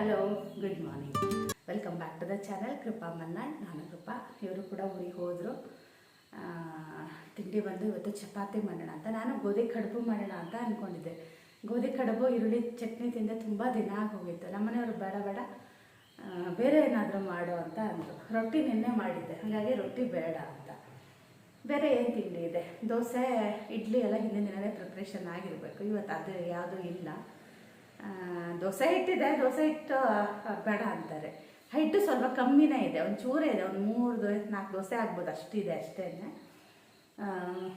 Hello good morning welcome back to the channel Krupa Malnad ನಾನು ಕೃಪಾ ಇವರು ಕೂಡ ಊರಿಗೆ ಹೋದರು. ತಿಂಡಿ ಬಂದು ಇವತ್ತು ಚಪಾತಿ ಮಾಡೋಣ ಅಂತ. ನಾನು ಗೋಧಿ ಕಡುಬು ಮಾಡೋಣ ಅಂತ ಅಂದ್ಕೊಂಡಿದ್ದೆ ಗೋಧಿ ಕಡುಬು, ಈರುಳ್ಳಿ ಚಟ್ನಿ ತಿಂದೆ ತುಂಬ ದಿನ ಆಗೋಗಿತ್ತು. ನಮ್ಮನೆಯವರು ಬೇಡ ಬೇಡ. ಬೇರೆ ಏನಾದರೂ ಮಾಡು ಅಂತ ಅಂದರು. ರೊಟ್ಟಿ ನಿನ್ನೆ ಮಾಡಿದ್ದೆ. ಹಾಗಾಗಿ ರೊಟ್ಟಿ ಬೇಡ ಅಂತ. ಬೇರೆ ಏನು ತಿಂಡಿ ಇದೆ? ದೋಸೆ, ಇಡ್ಲಿ ಎಲ್ಲ ಹಿಂದಿನ ದಿನವೇ ಪ್ರಿಪ್ರೇಷನ್ ಆಗಿರಬೇಕು. ಇವತ್ತು ಅದು ಯಾವುದೂ ಇಲ್ಲ. ದೋಸೆ ಹಿಟ್ಟಿದೆ, ದೋಸೆ ಹಿಟ್ಟು ಬೇಡ ಅಂತಾರೆ. ಹಿಟ್ಟು ಸ್ವಲ್ಪ ಕಮ್ಮಿನೇ ಇದೆ, ಒಂದು ಚೂರೇ ಇದೆ, ಒಂದು ಮೂರು ದೋಸೆ ನಾಲ್ಕು ದೋಸೆ ಆಗ್ಬೋದು, ಅಷ್ಟಿದೆ ಅಷ್ಟೇ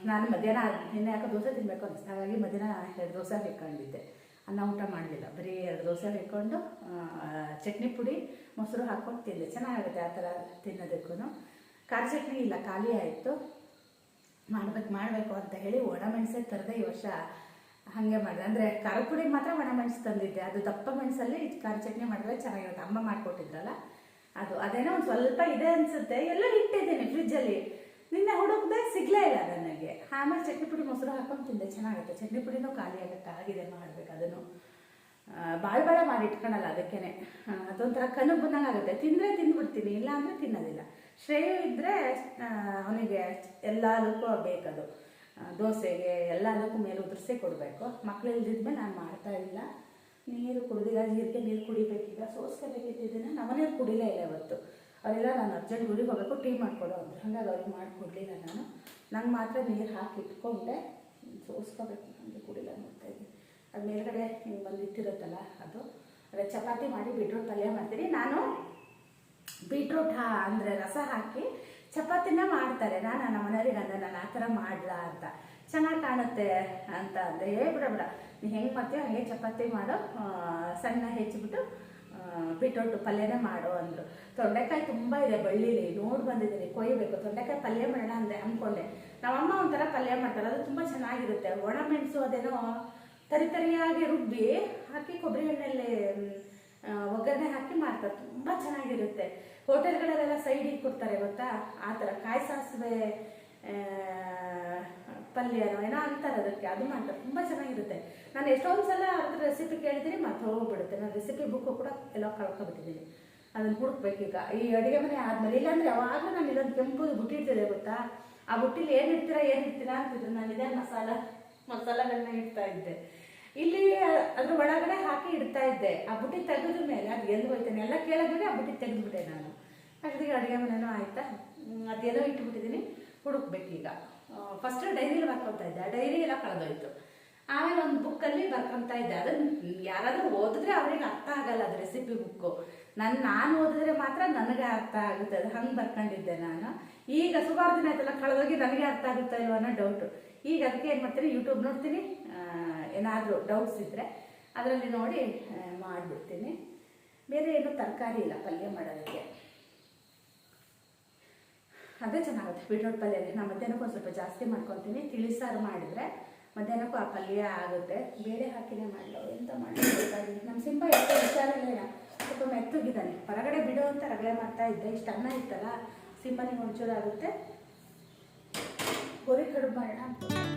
ನಾನು ಮಧ್ಯಾಹ್ನ ನಿನ್ನೆ ಯಾಕೆ ದೋಸೆ ತಿನ್ನಬೇಕು ಅನಿಸ್ತು ಹಾಗಾಗಿ ಮಧ್ಯಾಹ್ನ ಎರಡು ದೋಸೆ ಬೇಕೊಂಡಿದ್ದೆ ಅನ್ನ ಊಟ ಮಾಡಲಿಲ್ಲ, ಬರೀ ಎರಡು ದೋಸೆ ಬೇಕೊಂಡು ಚಟ್ನಿ ಪುಡಿ, ಮೊಸರು ಹಾಕ್ಕೊಂಡು ತಿಂದೆ. ಚೆನ್ನಾಗಿರುತ್ತೆ ಆ ಥರ ತಿನ್ನೋದಕ್ಕೂ ಖಾರ ಚಟ್ನಿ ಇಲ್ಲ, ಖಾಲಿ ಆಯಿತು. ಮಾಡ್ಬೇಕು, ಮಾಡಬೇಕು ಅಂತ ಹೇಳಿ ಒಣಮೆಣಸೆ ತರದೆ ಈ ವರ್ಷ ಹಾಗೆ ಮಾಡಿದೆ. ಅಂದರೆ ಖಾರ ಪುಡಿ ಮಾತ್ರ ಒಣ ಮೆಣಸು ತಂದಿದ್ದೆ. ಅದು ದಪ್ಪ ಮೆಣಸಲ್ಲಿ ಖಾರ ಚಟ್ನಿ ಮಾಡಿದ್ರೆ ಚೆನ್ನಾಗಿರುತ್ತೆ. ಅಮ್ಮ ಮಾಡಿಕೊಟ್ಟಿದ್ರಲ್ಲ? ಅದು ಅದೇನೋ ಒಂದು ಸ್ವಲ್ಪ ಇದೆ ಅನಿಸುತ್ತೆ. ಎಲ್ಲ ಇಟ್ಟಿದ್ದೀನಿ ಫ್ರಿಜ್ಜಲ್ಲಿ. ನಿನ್ನೆ ಹುಡುಕ್ದೆ ಸಿಗಲೇ ಇಲ್ಲ ನನಗೆ ಆಮೇಲೆ ಚಟ್ನಿ ಪುಡಿ ಮೊಸರು ಹಾಕೊಂಡು ತಿಂದೆ. ಚೆನ್ನಾಗುತ್ತೆ. ಚಟ್ನಿ ಪುಡಿನೂ ಖಾಲಿ ಆಗುತ್ತೆ. ಆಗಿದೆ ಮಾಡಬೇಕು ಅದನ್ನು. ಭಾಳ ಭಾಳ ಮಾಡಿ ಇಟ್ಕೊಳಲ್ಲ ಅದಕ್ಕೇನೆ. ಅದೊಂಥರ ಕನು ಆಗುತ್ತೆ ತಿಂದರೆ ತಿಂದ್ಬಿಡ್ತೀನಿ. ಇಲ್ಲ ಅಂದರೆ ತಿನ್ನೋದಿಲ್ಲ. ಶ್ರೇಯು ಇದ್ದರೆ ಅವನಿಗೆ ಎಲ್ಲದಕ್ಕೂ ಬೇಕದು. ದೋಸೆಗೆ ಎಲ್ಲದಕ್ಕೂ ಮೇಲೆ ಉದುರಿಸೇ ಕೊಡಬೇಕು. ಮಕ್ಕಳು ಇಲ್ದಿದ್ಮೇಲೆ ನಾನು ಮಾಡ್ತಾ ಇಲ್ಲ. ನೀರು ಕುಡಿದಿಲ್ಲ ಜೀರಿಗೆ ನೀರು ಕುಡಿಬೇಕೀಗ ಸೋಸ್ಕೋಬೇಕಿದ್ದಿದ್ದನ್ನು ನಮ್ಮನೆಯವ್ರು ಕುಡಿಲೇ ಇಲ್ಲ ಇವತ್ತು. ಅವರೆಲ್ಲ ನಾನು ಅರ್ಜೆಂಟ್ ಊರಿಗೆ ಹೋಗಬೇಕು, ಟೀ ಮಾಡಿಕೊಡು ಅಂತ ಹಾಗಾಗಿ ಅವ್ರಿಗೆ ಮಾಡಿಕೊಡ್ಲಿಲ್ಲ ನಾನು. ನಂಗೆ ಮಾತ್ರ ನೀರು ಹಾಕಿ ಇಟ್ಕೊಂಡೆ. ಸೋಸ್ಕೋಬೇಕು ನನಗೆ ಕುಡಿಲ್ಲ ನೋಡ್ತಾ ಇದ್ದೀನಿ. ಅದು ಮೇಲ್ಗಡೆ ಹಿಂಗೆ ಬಂದು ಇಟ್ಟಿರುತ್ತಲ್ಲ ಅದು. ಅದೇ ಚಪಾತಿ ಮಾಡಿ ಬೀಟ್ರೋಟ್ ಪಲ್ಯ ಮಾಡ್ತೀನಿ. ನಾನು ಬೀಟ್ರೂಟ್ ಹಾ, ಅಂದರೆ ರಸ ಹಾಕಿ ಚಪಾತಿನ ಮಾಡ್ತಾರೆ. ನಾನು ನಮ್ಮ ಮನೇಲಿ ಅಂದೆ ನಾನು ಆ ಥರ ಮಾಡ್ಲಾ ಅಂತ. ಚೆನ್ನಾಗಿ ಕಾಣುತ್ತೆ ಅಂತ ಅಂದರೆ ಏ ಬಿಡ. ಬಿಡ ನೀ ಹೆಂಗೆ ಮಾಡ್ತೀಯ ಹಾಗೆ ಚಪಾತಿ ಮಾಡು. ಸಣ್ಣ ಹೆಚ್ಚಿಬಿಟ್ಟು ಬಿಟ್ಟೊಟ್ಟು ಪಲ್ಯನೇ ಮಾಡು ಅಂದರು. ತೊಂಡೆಕಾಯಿ ತುಂಬ ಇದೆ ಬಳ್ಳಿಲಿ. ನೋಡಿ ಬಂದಿದ್ದೀನಿ. ಕೊಯ್ಯಬೇಕು ತೊಂಡೆಕಾಯಿ ಪಲ್ಯ ಮಾಡೋಣ ಅಂದೆ ಅಂದ್ಕೊಂಡೆ ನಮ್ಮಮ್ಮ ಒಂಥರ ಪಲ್ಯ ಮಾಡ್ತಾರೆ. ಅದು ತುಂಬ ಚೆನ್ನಾಗಿರುತ್ತೆ. ಒಣ ಮೆಣಸು ಅದೇನೋ ತರಿ ತರಿಯಾಗಿ ರುಬ್ಬಿ ಹಾಕಿ ಕೊಬ್ಬರಿ ಎಣ್ಣೆಯಲ್ಲಿ ಒಗ್ಗರಣೆ ಹಾಕಿ ಮಾಡ್ತಾರೆ. ತುಂಬ ಚೆನ್ನಾಗಿರುತ್ತೆ. ಹೋಟೆಲ್ಗಳಲ್ಲೆಲ್ಲ ಸೈಡಿಗೆ ಕೊಡ್ತಾರೆ ಗೊತ್ತಾ? ಆ ಥರ ಕಾಯಿ ಸಾಸಿವೆ ಪಲ್ಯನೋ ಏನೋ ಅಂತಾರೆ ಅದಕ್ಕೆ. ಅದು ಮಾಡ್ತಾರೆ ತುಂಬ ಚೆನ್ನಾಗಿರುತ್ತೆ. ನಾನು ಎಷ್ಟೊಂದು ಸಲ ಅದ್ರ ರೆಸಿಪಿ ಕೇಳಿದ್ದೀನಿ, ಮತ್ತೆ ಹೋಗ್ಬಿಡುತ್ತೆ. ನಾನು ರೆಸಿಪಿ ಬುಕ್ಕು ಕೂಡ ಎಲ್ಲ ಕಳ್ಕೊಬಿಟ್ಟಿದ್ದೀನಿ. ಅದನ್ನು ಹುಡುಕ್ಬೇಕೀಗ. ಈ ಅಡುಗೆ ಮನೆ ಆದ್ಮೇಲೆ, ಇಲ್ಲಾಂದ್ರೆ ಯಾವಾಗಲೂ ನಾನು ಇದೊಂದು ಕೆಂಪು ಬುಟ್ಟಿ ಗೊತ್ತಾ? ಆ ಬುಟ್ಟಿಲಿ ಏನು ಇಡ್ತೀರಾ ಏನು ಇಡ್ತೀರಾ ಅಂತಿದ್ರು ನಾನು ಇದೇ ಮಸಾಲ, ಮಸಾಲಗಳನ್ನ ಇಡ್ತಾ ಇದ್ದೆ. ಇಲ್ಲಿ ಅದ್ರ ಒಳಗಡೆ ಹಾಕಿ ಇಡ್ತಾ ಇದ್ದೆ. ಆ ಬುಟ್ಟಿ ತೆಗೆದ ಮೇಲೆ, ಅದು ಎಲ್ಲಿ ಹೋಯ್ತಾನೆ? ಎಲ್ಲ ಕೇಳಿದ್ಮೇಲೆ ಆ ಬುಟ್ಟಿ ತೆಗೆದ್ಬಿಟ್ಟೆ ನಾನು. ಅಷ್ಟೊತ್ತಿಗೆ ಅಡುಗೆ ಮನೆನೂ ಆಯ್ತಾ? ಅದೇನೋ ಇಟ್ಬಿಟ್ಟಿದ್ದೀನಿ. ಹುಡುಕ್ಬೇಕೀಗ. ಫಸ್ಟ್ ಡೈರಿಲಿ ಬರ್ಕೊತಾ ಇದ್ದೆ. ಆ ಡೈರಿ ಎಲ್ಲ ಕಳೆದೋಯ್ತು. ಆಮೇಲೆ ಒಂದು ಬುಕ್ಕಲ್ಲಿ ಬರ್ಕೊತಾ ಇದ್ದೆ. ಅದನ್ನ ಯಾರಾದರೂ ಓದಿದ್ರೆ ಅವ್ರಿಗೆ ಅರ್ಥ ಆಗಲ್ಲ ಅದು ರೆಸಿಪಿ ಬುಕ್ಕು ನನ್ನ ನಾನು ಓದಿದ್ರೆ ಮಾತ್ರ ನನಗೆ ಅರ್ಥ ಆಗುತ್ತೆ. ಅದು ಹಂಗೆ ಬರ್ಕೊಂಡಿದ್ದೆ ನಾನು. ಈಗ ಸುಮಾರು ದಿನ ಆಯ್ತಲ್ಲ, ಕಳೆದೋಗಿ ನನಗೆ ಅರ್ಥ ಆಗುತ್ತಾ ಇಲ್ವ ಅನ್ನೋ ಡೌಟು ಈಗ ಅದಕ್ಕೆ ಏನು ಮಾಡ್ತೀನಿ? ಯೂಟ್ಯೂಬ್ ನೋಡ್ತೀನಿ. ಏನಾದರೂ ಡೌಟ್ಸ್ ಇದ್ದರೆ ಅದರಲ್ಲಿ ನೋಡಿ ಮಾಡಿಬಿಡ್ತೀನಿ. ಬೇರೆ ಏನು ತರಕಾರಿ ಇಲ್ಲ ಪಲ್ಯ ಮಾಡೋದಕ್ಕೆ. ಅದೇ ಚೆನ್ನಾಗುತ್ತೆ. ಬೀಟ್ರೋಟ್ ಪಲ್ಯ ನಾನು ಮಧ್ಯಾಹ್ನಕ್ಕೂ ಸ್ವಲ್ಪ ಜಾಸ್ತಿ ಮಾಡ್ಕೊತೀನಿ. ತಿಳಿಸಾರು ಮಾಡಿದರೆ ಮಧ್ಯಾಹ್ನಕ್ಕೂ ಆ ಪಲ್ಯ ಆಗುತ್ತೆ. ಬೇಳೆ ಹಾಕಿನೇ ಮಾಡಲು, ಎಂತ ಮಾಡಿ ನಮ್ಮ ಸಿಂಪ ಎಷ್ಟು ಹುಷಾರಿಲ್ಲ ಸ್ವಲ್ಪ ಮೆತ್ತಗಿದ್ದಾನೆ. ಹೊರಗಡೆ ಬಿಡೋ ಅಂತ ರಗಳೆ ಮಾಡ್ತಾ ಇದ್ದೆ. ಇಷ್ಟು ಅನ್ನ ಇತ್ತಲ್ಲ ಸಿಂಪನಿಗೆ ಒಂಚೂರು ಆಗುತ್ತೆ. ಕಡುಬು ಮಾಡೋಣ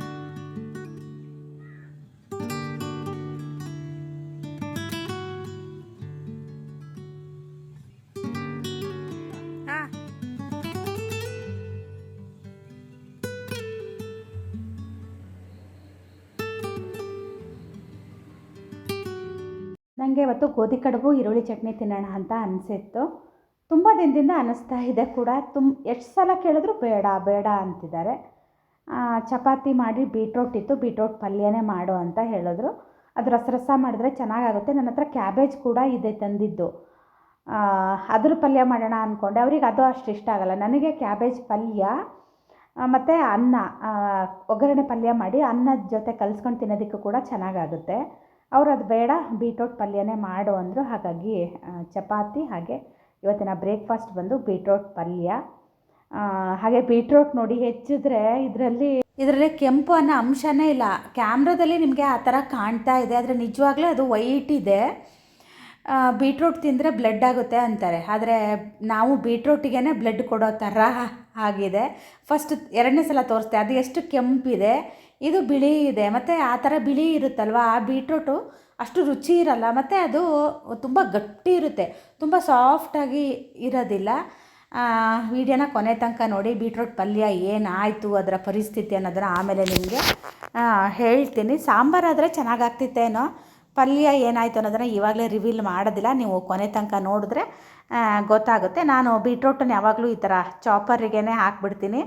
ನನಗೆ ಇವತ್ತು ಗೋಧಿ ಕಡುಬು, ಈರುಳ್ಳಿ ಚಟ್ನಿ ತಿನ್ನೋಣ ಅಂತ ಅನಿಸಿತ್ತು. ತುಂಬ ದಿನದಿಂದ ಅನ್ನಿಸ್ತಾ ಇದೆ ಕೂಡ. ತುಂಬ ಎಷ್ಟು ಸಲ ಕೇಳಿದ್ರು ಬೇಡ ಬೇಡ ಅಂತಿದ್ದಾರೆ. ಚಪಾತಿ ಮಾಡಿ ಬೀಟ್ರೋಟ್ ಇತ್ತು, ಬೀಟ್ರೋಟ್ ಪಲ್ಯನೇ ಮಾಡು ಅಂತ ಹೇಳಿದ್ರು. ಅದು ರಸ ರಸ ಮಾಡಿದ್ರೆ ಚೆನ್ನಾಗಾಗುತ್ತೆ. ನನ್ನ ಹತ್ರ ಕ್ಯಾಬೇಜ್ ಕೂಡ ಇದೆ ತಂದಿದ್ದು. ಅದ್ರ ಪಲ್ಯ ಮಾಡೋಣ ಅಂದ್ಕೊಂಡೆ ಅವ್ರಿಗೆ ಅದು ಅಷ್ಟು ಇಷ್ಟ ಆಗಲ್ಲ. ನನಗೆ ಕ್ಯಾಬೇಜ್ ಪಲ್ಯ ಮತ್ತು ಅನ್ನ ಒಗ್ಗರಣೆ ಪಲ್ಯ ಮಾಡಿ ಅನ್ನದ ಜೊತೆ ಕಲಿಸ್ಕೊಂಡು ತಿನ್ನೋದಕ್ಕೂ ಕೂಡ ಚೆನ್ನಾಗಾಗುತ್ತೆ. ಅವ್ರು ಅದು ಬೇಡ ಬೀಟ್ರೋಟ್ ಪಲ್ಯನೇ ಮಾಡು ಅಂದರು. ಹಾಗಾಗಿ ಚಪಾತಿ ಹಾಗೆ ಇವತ್ತಿನ ಬ್ರೇಕ್ಫಾಸ್ಟ್ ಬಂದು ಬೀಟ್ರೋಟ್ ಪಲ್ಯ. ಹಾಗೆ ಬೀಟ್ರೋಟ್ ನೋಡಿ ಹೆಚ್ಚಿದ್ರೆ ಇದರಲ್ಲಿ ಇದರಲ್ಲಿ ಕೆಂಪು ಅನ್ನೋ ಅಂಶನೇ ಇಲ್ಲ. ಕ್ಯಾಮ್ರಾದಲ್ಲಿ ನಿಮಗೆ ಆ ಥರ ಕಾಣ್ತಾ ಇದೆ, ಆದರೆ ನಿಜವಾಗ್ಲೂ ಅದು ವೈಟ್ ಇದೆ. ಬೀಟ್ರೋಟ್ ತಿಂದರೆ ಬ್ಲಡ್ ಆಗುತ್ತೆ ಅಂತಾರೆ. ಆದರೆ ನಾವು ಬೀಟ್ರೋಟಿಗೆ ಬ್ಲಡ್ ಕೊಡೋ ಥರ ಆಗಿದೆ. ಫಸ್ಟ್ ಎರಡನೇ ಸಲ ತೋರಿಸ್ತೆ ಅದು ಎಷ್ಟು ಕೆಂಪಿದೆ. ಇದು ಬಿಳಿ ಇದೆ. ಮತ್ತು ಆ ಥರ ಬಿಳಿ ಇರುತ್ತಲ್ವ? ಆ ಬೀಟ್ರೋಟು ಅಷ್ಟು ರುಚಿ ಇರಲ್ಲ. ಮತ್ತು ಅದು ತುಂಬ ಗಟ್ಟಿ ಇರುತ್ತೆ. ತುಂಬ ಸಾಫ್ಟಾಗಿ ಇರೋದಿಲ್ಲ. ವಿಡಿಯೋನ ಕೊನೆ ತನಕ ನೋಡಿ. ಬೀಟ್ರೂಟ್ ಪಲ್ಯ ಏನಾಯಿತು ಅದರ ಪರಿಸ್ಥಿತಿ ಅನ್ನೋದನ್ನು ಆಮೇಲೆ ನಿಮಗೆ ಹೇಳ್ತೀನಿ. ಸಾಂಬಾರಾದರೆ ಚೆನ್ನಾಗಾಗ್ತಿತ್ತೇನೋ? ಪಲ್ಯ ಏನಾಯಿತು ಅನ್ನೋದನ್ನು ಇವಾಗಲೇ ರಿವೀಲ್ ಮಾಡೋದಿಲ್ಲ. ನೀವು ಕೊನೆ ತನಕ ನೋಡಿದ್ರೆ ಗೊತ್ತಾಗುತ್ತೆ. ನಾನು ಬೀಟ್ರೂಟನ್ನು ಯಾವಾಗಲೂ ಈ ಥರ ಚಾಪರಿಗೇ ಹಾಕ್ಬಿಡ್ತೀನಿ.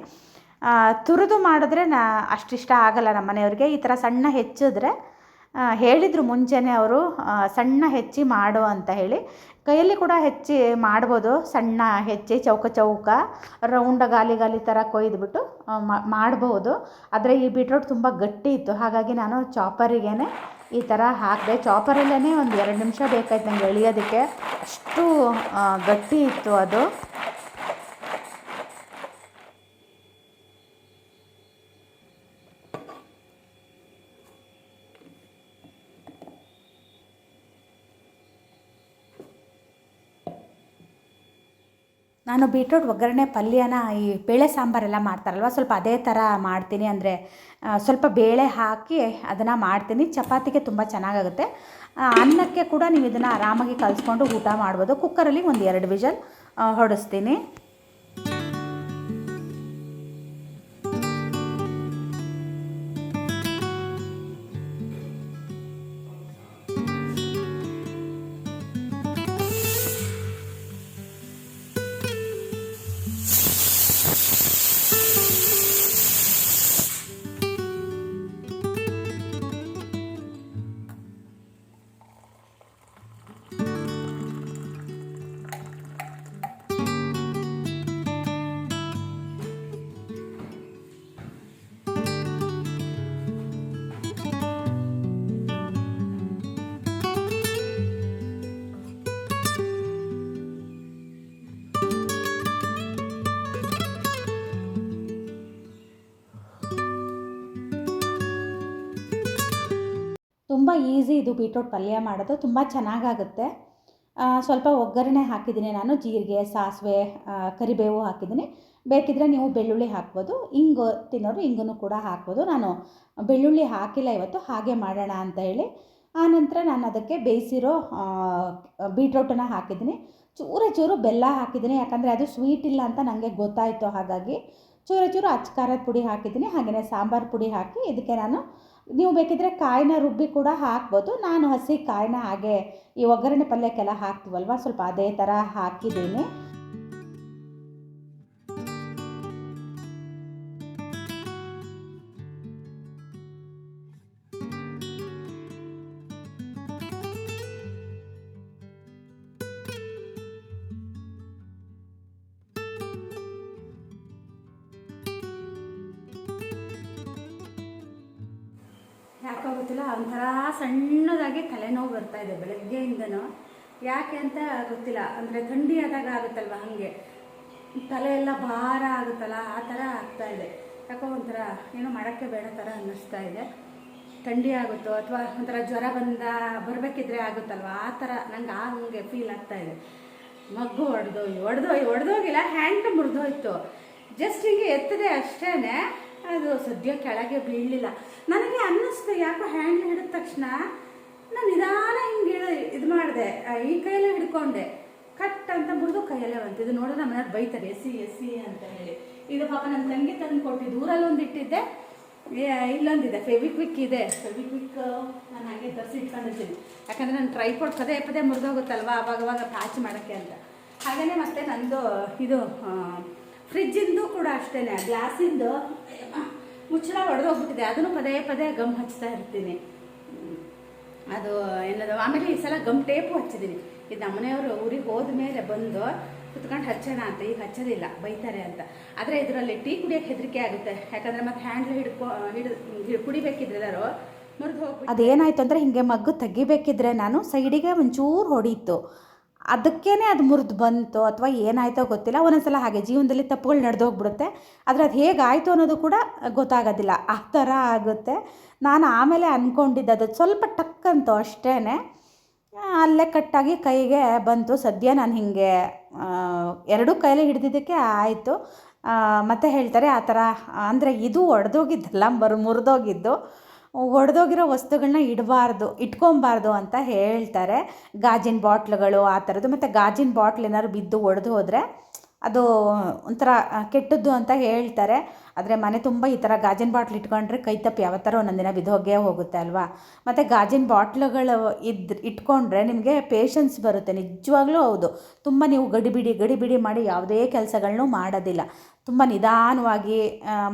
ತುರಿದು ಮಾಡಿದ್ರೆ ನಾ ಅಷ್ಟಿಷ್ಟ ಆಗಲ್ಲ ನಮ್ಮ ಮನೆಯವ್ರಿಗೆ. ಈ ಥರ ಸಣ್ಣ ಹೆಚ್ಚಿದ್ರೆ ಹೇಳಿದರು ಮುಂಚೆನೇ ಅವರು ಸಣ್ಣ ಹೆಚ್ಚಿ ಮಾಡು ಅಂತ ಹೇಳಿ. ಕೈಯಲ್ಲಿ ಕೂಡ ಹೆಚ್ಚಿ ಮಾಡ್ಬೋದು, ಸಣ್ಣ ಹೆಚ್ಚಿ, ಚೌಕ ಚೌಕ, ರೌಂಡ ಗಾಲಿ ಗಾಲಿ ಥರ ಕೊಯ್ದುಬಿಟ್ಟು ಬಿಟ್ಟು ಮಾ- ಮಾಡ್ಬೋದು. ಆದರೆ ಈ ಬೀಟ್ರೋಟ್ ತುಂಬ ಗಟ್ಟಿ ಇತ್ತು. ಹಾಗಾಗಿ ನಾನು ಚಾಪರಿಗೇ ಈ ಥರ ಹಾಕಿದೆ. ಚಾಪರಲ್ಲೇ ಒಂದು ಎರಡು ನಿಮಿಷ ಬೇಕಾಯ್ತು ನಂಗೆ ಎಳಿಯೋದಕ್ಕೆ. ಅಷ್ಟು ಗಟ್ಟಿ ಇತ್ತು ಅದು. ನಾನು ಬೀಟ್ರೋಟ್ ಒಗ್ಗರಣೆ ಪಲ್ಯನ ಈ ಬೇಳೆ ಸಾಂಬಾರೆಲ್ಲ ಮಾಡ್ತಾರಲ್ವ, ಸ್ವಲ್ಪ ಅದೇ ಥರ ಮಾಡ್ತೀನಿ. ಅಂದರೆ ಸ್ವಲ್ಪ ಬೇಳೆ ಹಾಕಿ ಅದನ್ನು ಮಾಡ್ತೀನಿ. ಚಪಾತಿಗೆ ತುಂಬ ಚೆನ್ನಾಗಾಗುತ್ತೆ. ಅನ್ನಕ್ಕೆ ಕೂಡ ನೀವು ಇದನ್ನು ಆರಾಮಾಗಿ ಕಲಿಸ್ಕೊಂಡು ಊಟ ಮಾಡ್ಬೋದು. ಕುಕ್ಕರಲ್ಲಿ ಒಂದು ಎರಡು ವಿಷಲ್ ಹೊಡಿಸ್ತೀನಿ. ತುಂಬ ಈಸಿ ಇದು ಬೀಟ್ರೋಟ್ ಪಲ್ಯ ಮಾಡೋದು, ತುಂಬ ಚೆನ್ನಾಗಾಗುತ್ತೆ. ಸ್ವಲ್ಪ ಒಗ್ಗರಣೆ ಹಾಕಿದ್ದೀನಿ ನಾನು, ಜೀರಿಗೆ, ಸಾಸಿವೆ ಕರಿಬೇವು ಹಾಕಿದ್ದೀನಿ. ಬೇಕಿದ್ರೆ ನೀವು ಬೆಳ್ಳುಳ್ಳಿ ಹಾಕ್ಬೋದು ಇಂಗು ತಿನ್ನೋರು ಹಿಂಗೂ ಕೂಡ ಹಾಕ್ಬೋದು. ನಾನು ಬೆಳ್ಳುಳ್ಳಿ ಹಾಕಿಲ್ಲ ಇವತ್ತು, ಹಾಗೆ ಮಾಡೋಣ ಅಂತ ಹೇಳಿ. ಆನಂತರ ನಾನು ಅದಕ್ಕೆ ಬೇಯಿಸಿರೋ ಬೀಟ್ರೋಟನ್ನು ಹಾಕಿದ್ದೀನಿ. ಚೂರ ಚೂರು ಬೆಲ್ಲ ಹಾಕಿದ್ದೀನಿ, ಯಾಕಂದರೆ ಅದು ಸ್ವೀಟ್ ಇಲ್ಲ ಅಂತ ನನಗೆ ಗೊತ್ತಾಯಿತು ಹಾಗಾಗಿ. ಚೂರ ಚೂರು ಅಚ್ಚ ಖಾರದ ಪುಡಿ ಹಾಕಿದ್ದೀನಿ ಹಾಗೆಯೇ ಸಾಂಬಾರು ಪುಡಿ ಹಾಕಿ, ಇದಕ್ಕೆ ನಾನು ನೀವು ಬೇಕಿದ್ರೆ ಕಾಯಿನ ರುಬ್ಬಿ ಕೂಡ ಹಾಕ್ಬೋದು. ನಾನು ಹಸಿ ಕಾಯಿನ ಹಾಗೆ ಈ ಒಗ್ಗರಣೆ ಪಲ್ಯಕ್ಕೆಲ್ಲ ಹಾಕ್ತೀವಲ್ವ? ಸ್ವಲ್ಪ ಅದೇ ಥರ ಹಾಕಿದ್ದೀನಿ. ಸಣ್ಣದಾಗಿ ತಲೆನೋವು ಬರ್ತಾ ಇದೆ ಬೆಳಗ್ಗೆಯಿಂದನೂ. ಯಾಕೆ ಅಂತ ಗೊತ್ತಿಲ್ಲ. ಅಂದರೆ ಥಂಡಿ ಆದಾಗ ಆಗುತ್ತಲ್ವ ಹಾಗೆ? ತಲೆ ಎಲ್ಲ ಭಾರ ಆಗುತ್ತಲ್ಲ? ಆ ಥರ ಆಗ್ತಾ ಇದೆ. ಯಾಕೋ ಒಂಥರ ಏನೋ ಮಾಡೋಕ್ಕೆ ಬೇಡ ಥರ ಅನ್ನಿಸ್ತಾ ಇದೆ. ಥಂಡಿ ಆಗುತ್ತೋ ಅಥವಾ ಒಂಥರ ಜ್ವರ ಬಂದ ಬರಬೇಕಿದ್ರೆ ಆಗುತ್ತಲ್ವ? ಆ ಥರ ನಂಗೆ ಹಂಗೆ ಫೀಲ್ ಆಗ್ತಾ ಇದೆ. ಮಗ್ಗು ಹೊಡೆದೋಗಿ ಹೊಡೆದೋಗಿ ಹೊಡೆದೋಗಿಲ್ಲ ಹ್ಯಾಂಡ್ ಮುರಿದೋಯ್ತು. ಜಸ್ಟ್ ಹಿಂಗೆ ಎತ್ತದೆ ಅಷ್ಟೇ ಅದು ಸದ್ಯ ಕೆಳಗೆ ಬೀಳಲಿಲ್ಲ. ನನಗೆ ಅನ್ನಿಸ್ತು, ಯಾಕೋ ಹ್ಯಾಂಡ್ ಹಿಡಿದ ತಕ್ಷಣ ನಾನು ನಿಧಾನ ಹಿಂಗೆ ಇದು ಮಾಡಿದೆ ಈ ಕೈಯಲ್ಲೇ ಹಿಡ್ಕೊಂಡೆ. ಕಟ್ ಅಂತ ಮುರಿದು ಕೈಯಲ್ಲೇ ಬಂತು. ಇದು ನೋಡಿದ್ರೆ ನಮ್ಮ ಮನೆಯವ್ರು ಬೈತಾರೆ, ಎಸಿ ಎಸಿ ಅಂತ ಹೇಳಿ. ಇದು ಪಾಪ ನನ್ನ ತಂಗಿ ತಂದು ಕೊಟ್ಟಿದ್ದು. ಊರಲ್ಲಿ ಒಂದು ಇಟ್ಟಿದ್ದೆ. ಇಲ್ಲೊಂದಿದೆ. ಫೆವಿಕ್ವಿಕ್ ಇದೆ. ಫೆವಿಕ್ವಿಕ್, ನಾನು ಹಾಗೆ ತರಿಸಿ ಇಟ್ಕೊಂಡಿರ್ತೀನಿ. ಯಾಕಂದರೆ ನಾನು ಟ್ರೈಪೋಡ್ ಪದೇ ಪದೇ ಮುರಿದೋಗುತ್ತಲ್ವ? ಅವಾಗ ಅವಾಗ ಪ್ಯಾಚ್ ಮಾಡೋಕ್ಕೆ ಅಂತ. ಹಾಗೆಯೇ ಮತ್ತೆ ನಂದು, ಇದು ಫ್ರಿಜ್ಜಿಂದು ಕೂಡ ಅಷ್ಟೇ ಗ್ಲಾಸಿಂದು ಮುಚ್ಚಳ ಹೊಡೆದೋಗ್ಬಿಟ್ಟಿದೆ ಅದನ್ನು ಪದೇ ಪದೇ ಗಮ್ ಹಚ್ತಾ ಇರ್ತೀನಿ. ಅದು ಏನದು, ಆಮೇಲೆ ಈ ಸಲ ಗಮ್ ಟೇಪು ಹಚ್ಚಿದ್ದೀನಿ. ಇದು ನಮ್ಮನೆಯವರು ಊರಿಗೆ ಹೋದ ಮೇಲೆ ಬಂದು ಕುತ್ಕೊಂಡು ಹಚ್ಚೋಣ ಅಂತ, ಈಗ ಹಚ್ಚೋದಿಲ್ಲ, ಬೈತಾರೆ ಅಂತ. ಆದರೆ ಇದರಲ್ಲಿ ಟೀ ಕುಡಿಯೋಕೆ ಹೆದರಿಕೆ ಆಗುತ್ತೆ. ಯಾಕಂದರೆ ಮತ್ತೆ ಹ್ಯಾಂಡ್ಲ್ ಹಿಡ್ಕೊ ಹಿಡಿದು ಕುಡಿಬೇಕಿದ್ರೆ ಎಲ್ಲರೂ ಮುರಿದು ಹೋಗ್ಬಿಟ್ಟು ಅದೇನಾಯ್ತು ಅಂದರೆ ಹಿಂಗೆ ಮಗ್ಗು ತೆಗಿಬೇಕಿದ್ರೆ ನಾನು ಸೈಡಿಗೆ ಒಂಚೂರು ಹೊಡೀತು. ಅದಕ್ಕೇ ಅದು ಮುರಿದು ಬಂತು ಅಥವಾ ಏನಾಯ್ತೋ ಗೊತ್ತಿಲ್ಲ. ಒಂದೊಂದ್ಸಲ ಹಾಗೆ ಜೀವನದಲ್ಲಿ ತಪ್ಪುಗಳು ನಡೆದೋಗ್ಬಿಡುತ್ತೆ ಆದರೆ ಅದು ಹೇಗಾಯಿತು ಅನ್ನೋದು ಕೂಡ ಗೊತ್ತಾಗೋದಿಲ್ಲ. ಆ ಥರ ಆಗುತ್ತೆ. ನಾನು ಆಮೇಲೆ ಅಂದ್ಕೊಂಡಿದ್ದೆ ಅದು ಸ್ವಲ್ಪ ಟಕ್ಕಂತು ಅಷ್ಟೇ ಅಲ್ಲೇ ಕಟ್ಟಾಗಿ ಕೈಗೆ ಬಂತು. ಸದ್ಯ ನಾನು ಹೀಗೆ ಎರಡೂ ಕೈಲಿ ಹಿಡಿದಿದ್ದಕ್ಕೆ ಆಯಿತು. ಮತ್ತು ಹೇಳ್ತಾರೆ ಆ ಥರ, ಅಂದರೆ ಇದು ಒಡೆದೋಗಿದ್ದಲ್ಲ ಬರು ಮುರಿದೋಗಿದ್ದು. ಒಡೆದೋಗಿರೋ ವಸ್ತುಗಳನ್ನ ಇಡಬಾರ್ದು ಇಟ್ಕೊಬಾರ್ದು ಅಂತ ಹೇಳ್ತಾರೆ. ಗಾಜಿನ ಬಾಟ್ಲುಗಳು ಆ ಥರದ್ದು. ಮತ್ತು ಗಾಜಿನ ಬಾಟ್ಲ್ ಏನಾದ್ರು ಬಿದ್ದು ಒಡೆದು ಹೋದರೆ ಅದು ಒಂಥರ ಕೆಟ್ಟದ್ದು ಅಂತ ಹೇಳ್ತಾರೆ. ಆದರೆ ಮನೆ ತುಂಬ ಈ ಥರ ಗಾಜಿನ ಬಾಟ್ಲ್ ಇಟ್ಕೊಂಡ್ರೆ ಕೈ ತಪ್ಪಿ ಯಾವತ್ತಾರ ಒಂದೊಂದಿನ ಬಿದ್ದೋಗೇ ಹೋಗುತ್ತೆ ಅಲ್ವಾ? ಮತ್ತು ಗಾಜಿನ ಬಾಟ್ಲುಗಳು ಇದ್ದು ಇಟ್ಕೊಂಡ್ರೆ ನಿಮಗೆ ಪೇಷನ್ಸ್ ಬರುತ್ತೆ. ನಿಜವಾಗ್ಲೂ ಹೌದು. ತುಂಬ ನೀವು ಗಡಿಬಿಡಿ ಗಡಿಬಿಡಿ ಮಾಡಿ ಯಾವುದೇ ಕೆಲಸಗಳನ್ನೂ ಮಾಡೋದಿಲ್ಲ. ತುಂಬ ನಿಧಾನವಾಗಿ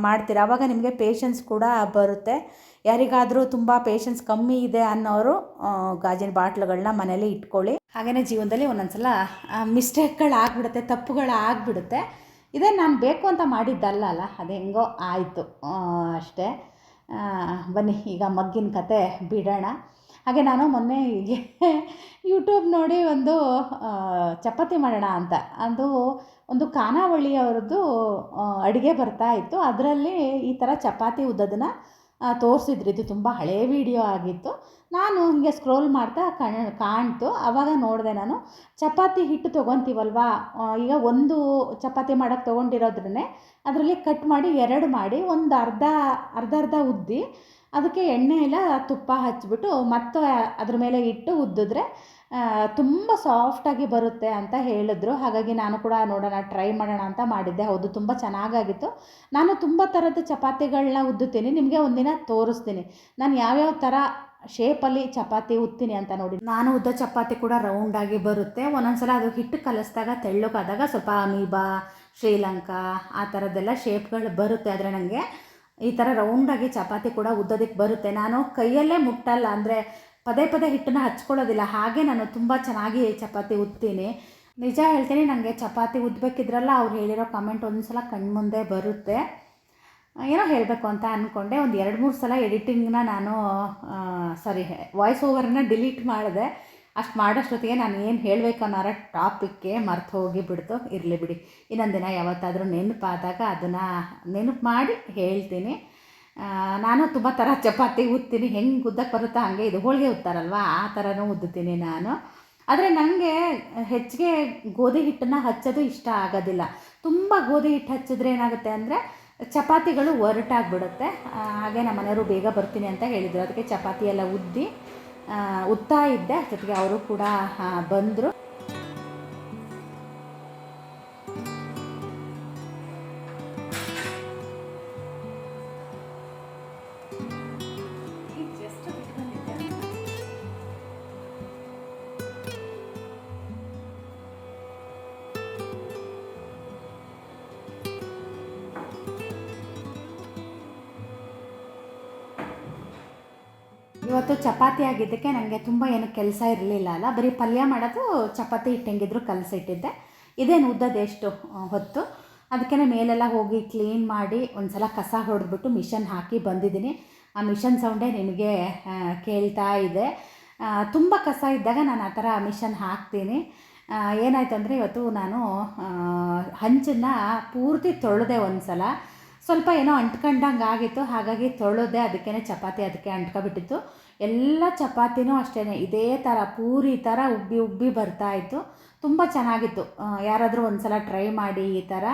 ಮಾಡ್ತೀರ. ಆವಾಗ ನಿಮಗೆ ಪೇಷನ್ಸ್ ಕೂಡ ಬರುತ್ತೆ. ಯಾರಿಗಾದರೂ ತುಂಬ ಪೇಷನ್ಸ್ ಕಮ್ಮಿ ಇದೆ ಅನ್ನೋರು ಗಾಜಿನ ಬಾಟ್ಲುಗಳನ್ನ ಮನೇಲಿ ಇಟ್ಕೊಳ್ಳಿ. ಹಾಗೆಯೇ ಜೀವನದಲ್ಲಿ ಒಂದೊಂದ್ಸಲ ಮಿಸ್ಟೇಕ್ಗಳು ಆಗಿಬಿಡುತ್ತೆ ತಪ್ಪುಗಳು ಆಗಿಬಿಡುತ್ತೆ ಇದೇ ನಾನು ಬೇಕು ಅಂತ ಮಾಡಿದ್ದಲ್ಲ ಅಲ್ಲ, ಅದು ಹೆಂಗೋ ಆಯಿತು ಅಷ್ಟೇ. ಬನ್ನಿ, ಈಗ ಮಗ್ಗಿನ ಕತೆ ಬಿಡೋಣ. ಹಾಗೆ ನಾನು ಮೊನ್ನೆ ಹೀಗೆ ಯೂಟ್ಯೂಬ್ ನೋಡಿ ಒಂದು ಚಪಾತಿ ಮಾಡೋಣ ಅಂತ. ಅದು ಒಂದು ಖಾನಾವಳಿಯವ್ರದ್ದು ಅಡುಗೆ ಬರ್ತಾ ಇತ್ತು. ಅದರಲ್ಲಿ ಈ ಥರ ಚಪಾತಿ ಉದ್ದದನ್ನ ತೋರಿಸಿದ್ರು. ಇದು ತುಂಬ ಹಳೆಯ ವಿಡಿಯೋ ಆಗಿತ್ತು. ನಾನು ಹಿಂಗೆ ಸ್ಕ್ರೋಲ್ ಮಾಡ್ತಾ ಕಣ್, ಕಾಣ್ತು. ಆವಾಗ ನೋಡಿದೆ ನಾನು, ಚಪಾತಿ ಹಿಟ್ಟು ತೊಗೊತೀವಲ್ವಾ? ಈಗ ಒಂದು ಚಪಾತಿ ಮಾಡೋಕ್ಕೆ ತೊಗೊಂಡಿರೋದ್ರನ್ನೇ ಅದರಲ್ಲಿ ಕಟ್ ಮಾಡಿ ಎರಡು ಮಾಡಿ ಒಂದು ಅರ್ಧ ಅರ್ಧ ಅರ್ಧ ಉದ್ದಿ, ಅದಕ್ಕೆ ಎಣ್ಣೆ ಎಲ್ಲ ತುಪ್ಪ ಹಚ್ಚಿಬಿಟ್ಟು ಮತ್ತೆ ಅದ್ರ ಮೇಲೆ ಇಟ್ಟು ಉದ್ದಿದ್ರೆ ತುಂಬ ಸಾಫ್ಟಾಗಿ ಬರುತ್ತೆ ಅಂತ ಹೇಳಿದ್ರು. ಹಾಗಾಗಿ ನಾನು ಕೂಡ ನೋಡೋಣ ಟ್ರೈ ಮಾಡೋಣ ಅಂತ ಮಾಡಿದ್ದೆ. ಹೌದು, ತುಂಬ ಚೆನ್ನಾಗಾಗಿತ್ತು. ನಾನು ತುಂಬ ಥರದ ಚಪಾತಿಗಳನ್ನ ಉದ್ದುತ್ತೀನಿ. ನಿಮಗೆ ಒಂದಿನ ತೋರಿಸ್ತೀನಿ. ನಾನು ಯಾವ್ಯಾವ ಥರ ಶೇಪಲ್ಲಿ ಚಪಾತಿ ಉತ್ತೀನಿ ಅಂತ ನೋಡಿ. ನಾನು ಉದ್ದ ಚಪಾತಿ ಕೂಡ ರೌಂಡಾಗಿ ಬರುತ್ತೆ. ಒಂದೊಂದ್ಸಲ ಅದು ಹಿಟ್ಟು ಕಲಿಸಿದಾಗ, ತೆಳ್ಳಗಾದಾಗ ಸ್ವಲ್ಪ ಅಮೀಬಾ, ಶ್ರೀಲಂಕಾ ಆ ಥರದ್ದೆಲ್ಲ ಶೇಪ್ಗಳು ಬರುತ್ತೆ ಆದರೆ ನನಗೆ ಈ ಥರ ರೌಂಡಾಗಿ ಚಪಾತಿ ಕೂಡ ಉದ್ದೋದಕ್ಕೆ ಬರುತ್ತೆ. ನಾನು ಕೈಯಲ್ಲೇ ಮುಟ್ಟಲ್ಲ. ಅಂದರೆ ಪದೇ ಪದೇ ಹಿಟ್ಟನ್ನು ಹಚ್ಕೊಳ್ಳೋದಿಲ್ಲ. ಹಾಗೆ ನಾನು ತುಂಬ ಚೆನ್ನಾಗಿ ಚಪಾತಿ ಉತ್ತೀನಿ. ನಿಜ ಹೇಳ್ತೀನಿ ನನಗೆ ಚಪಾತಿ ಉದ್ಬೇಕಿದ್ರಲ್ಲ ಅವ್ರು ಹೇಳಿರೋ ಕಮೆಂಟ್ ಒಂದು ಸಲ ಕಣ್ಮುಂದೆ ಬರುತ್ತೆ. ಏನೋ ಹೇಳಬೇಕು ಅಂತ ಅಂದ್ಕೊಂಡೆ ಒಂದು ಎರಡು ಮೂರು ಸಲ ಎಡಿಟಿಂಗ್ನ ನಾನು ಸಾರಿ ವಾಯ್ಸ್ ಓವರನ್ನ ಡಿಲೀಟ್ ಮಾಡಿದೆ. ಅಷ್ಟು ಮಾಡೋಷ್ಟೊತ್ತಿಗೆ ನಾನು ಏನು ಹೇಳಬೇಕು ಅನ್ನೋರ ಟಾಪಿಕ್ಗೆ ಮರ್ತು ಹೋಗಿ ಬಿಡ್ತು ಇರಲಿ ಬಿಡಿ. ಇನ್ನೊಂದು ದಿನ ಯಾವತ್ತಾದರೂ ನೆನಪಾದಾಗ ಅದನ್ನು ನೆನಪು ಮಾಡಿ ಹೇಳ್ತೀನಿ. ನಾನು ತುಂಬ ಥರ ಚಪಾತಿ ಉತ್ತೀನಿ. ಹೆಂಗೆ ಉದ್ದಕ್ಕೆ ಬರುತ್ತೋ ಹಾಗೆ ಇದು ಹೋಳಿಗೆ ಉತ್ತಾರಲ್ವ? ಆ ಥರನೂ ಉದ್ದುತ್ತೀನಿ ನಾನು. ಆದರೆ ನನಗೆ ಹೆಚ್ಚಿಗೆ ಗೋಧಿ ಹಿಟ್ಟನ್ನು ಹಚ್ಚೋದು ಇಷ್ಟ ಆಗೋದಿಲ್ಲ. ತುಂಬ ಗೋಧಿ ಹಿಟ್ಟು ಹಚ್ಚಿದ್ರೆ ಏನಾಗುತ್ತೆ ಅಂದರೆ ಚಪಾತಿಗಳು ಒರಟಾಗ್ಬಿಡುತ್ತೆ. ಹಾಗೆ ನಮ್ಮ ಮನೆಯವರು ಬೇಗ ಬರ್ತೀನಿ ಅಂತ ಹೇಳಿದರು. ಅದಕ್ಕೆ ಚಪಾತಿ ಎಲ್ಲ ಉದ್ದಿ ಉತ್ತಾ ಇದ್ದೆ. ಜೊತೆಗೆ ಅವರು ಕೂಡ ಬಂದರು. ಚಪಾತಿ ಆಗಿದ್ದಕ್ಕೆ ನನಗೆ ತುಂಬ ಏನು ಕೆಲಸ ಇರಲಿಲ್ಲ ಅಲ್ಲ. ಬರೀ ಪಲ್ಯ ಮಾಡೋದು, ಚಪಾತಿ ಇಟ್ಟಂಗಿದ್ರು ಕಲಸಿಟ್ಟಿದ್ದೆ. ಇದೇನು ಉದ್ದದ ಎಷ್ಟು? ಹೊತ್ತು. ಅದಕ್ಕೆ ಮೇಲೆಲ್ಲ ಹೋಗಿ ಕ್ಲೀನ್ ಮಾಡಿ ಒಂದು ಸಲ ಕಸ ಹೊಡೆದ್ಬಿಟ್ಟು ಮಿಷನ್ ಹಾಕಿ ಬಂದಿದ್ದೀನಿ. ಆ ಮಿಷನ್ ಸೌಂಡೇ ನಿಮಗೆ ಕೇಳ್ತಾ ಇದೆ. ತುಂಬ ಕಸ ಇದ್ದಾಗ ನಾನು ಆ ಥರ ಮಿಷನ್ ಹಾಕ್ತೀನಿ. ಏನಾಯಿತು ಅಂದರೆ ಇವತ್ತು ನಾನು ಹಂಚನ್ನು ಪೂರ್ತಿ ತೊಳೆದೆ ಒಂದು ಸಲ ಸ್ವಲ್ಪ ಏನೋ ಅಂಟ್ಕೊಂಡಂಗೆ ಆಗಿತ್ತು ಹಾಗಾಗಿ ತೊಳೆದೆ ಅದಕ್ಕೇ ಚಪಾತಿ ಅದಕ್ಕೆ ಅಂಟ್ಕೊಬಿಟ್ಟಿತ್ತು. ಎಲ್ಲ ಚಪಾತಿನೂ ಅಷ್ಟೇ ಇದೇ ಥರ ಪೂರಿ ಥರ ಉಬ್ಬಿ ಉಬ್ಬಿ ಬರ್ತಾ ಇತ್ತು. ತುಂಬ ಚೆನ್ನಾಗಿತ್ತು. ಯಾರಾದರೂ ಒಂದು ಸಲ ಟ್ರೈ ಮಾಡಿ ಈ ಥರ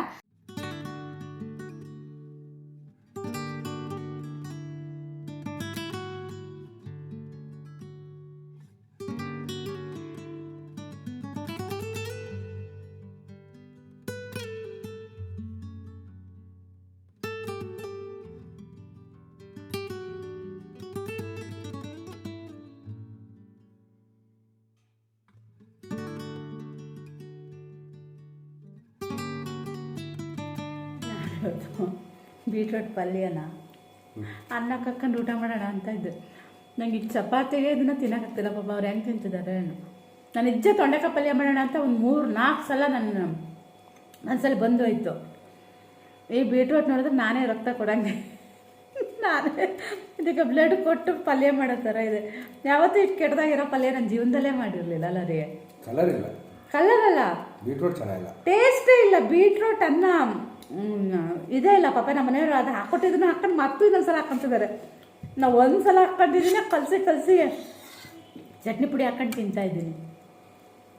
ಇವತ್ತು ಬೀಟ್ರೋಟ್ ಪಲ್ಯನ. ಅನ್ನ ಕಕ್ಕಂಡು ಊಟ ಮಾಡೋಣ ಅಂತ ಇದ್ದೆ. ನಂಗೆ ಈಗ ಚಪಾತಿಗೆ ಇದನ್ನ ತಿನ್ನಕ್ಕಾಗ್ತಿಲ್ಲ ಪಾಪ ಅವ್ರು ಹೆಂಗೆ ತಿಂತಿದ್ದಾರೆ ಏನು. ನಾನು ನಿಜ ತೊಂಡೆಕಾಯಿ ಪಲ್ಯ ಮಾಡೋಣ ಅಂತ ಒಂದು ಮೂರು ನಾಲ್ಕು ಸಲ ನನ್ನ ಮನಸ್ಸಲ್ಲಿ ಬಂದು ಹೋಯ್ತು ಈ ಬೀಟ್ರೋಟ್ ನೋಡಿದ್ರೆ ನಾನೇ ರಕ್ತ ಕೊಡಂಗೆ. ನಾನೇ ಇದಕ್ಕೆ ಬ್ಲಡ್ ಕೊಟ್ಟು ಪಲ್ಯ ಮಾಡೋ ಥರ ಇದೆ. ಯಾವತ್ತೂ ಇಷ್ಟು ಕೆಟ್ಟದಾಗಿರೋ ಪಲ್ಯ ನನ್ನ ಜೀವನದಲ್ಲೇ ಮಾಡಿರಲಿಲ್ಲ ಅಲ್ಲ ರೀ ಕಲರ್ ಇಲ್ಲ. ಕಲರ್ ಅಲ್ಲ. ಬೀಟ್ರೋಟ್ ಚೆನ್ನಾಗಿಲ್ಲ. ಟೇಸ್ಟೇ ಇಲ್ಲ. ಬೀಟ್ರೋಟ್ ಅನ್ನ ಇದೇ ಇಲ್ಲ ಪಾಪ, ನಮ್ಮ ಮನೆಯವರು ಅದು ಹಾಕೊಟ್ಟಿದ್ರು ಹಾಕೊಂಡು ಮತ್ತೂ ಇನ್ನೊಂದ್ಸಲ ಹಾಕೊಂತಿದ್ದಾರೆ ನಾವು ಒಂದ್ಸಲ ಹಾಕೊಂಡಿದ್ದೀನಿ ಕಲಸಿ ಕಲಸಿ. ಚಟ್ನಿ ಪುಡಿ ಹಾಕೊಂಡು ತಿಂತಾ ಇದ್ದೀನಿ.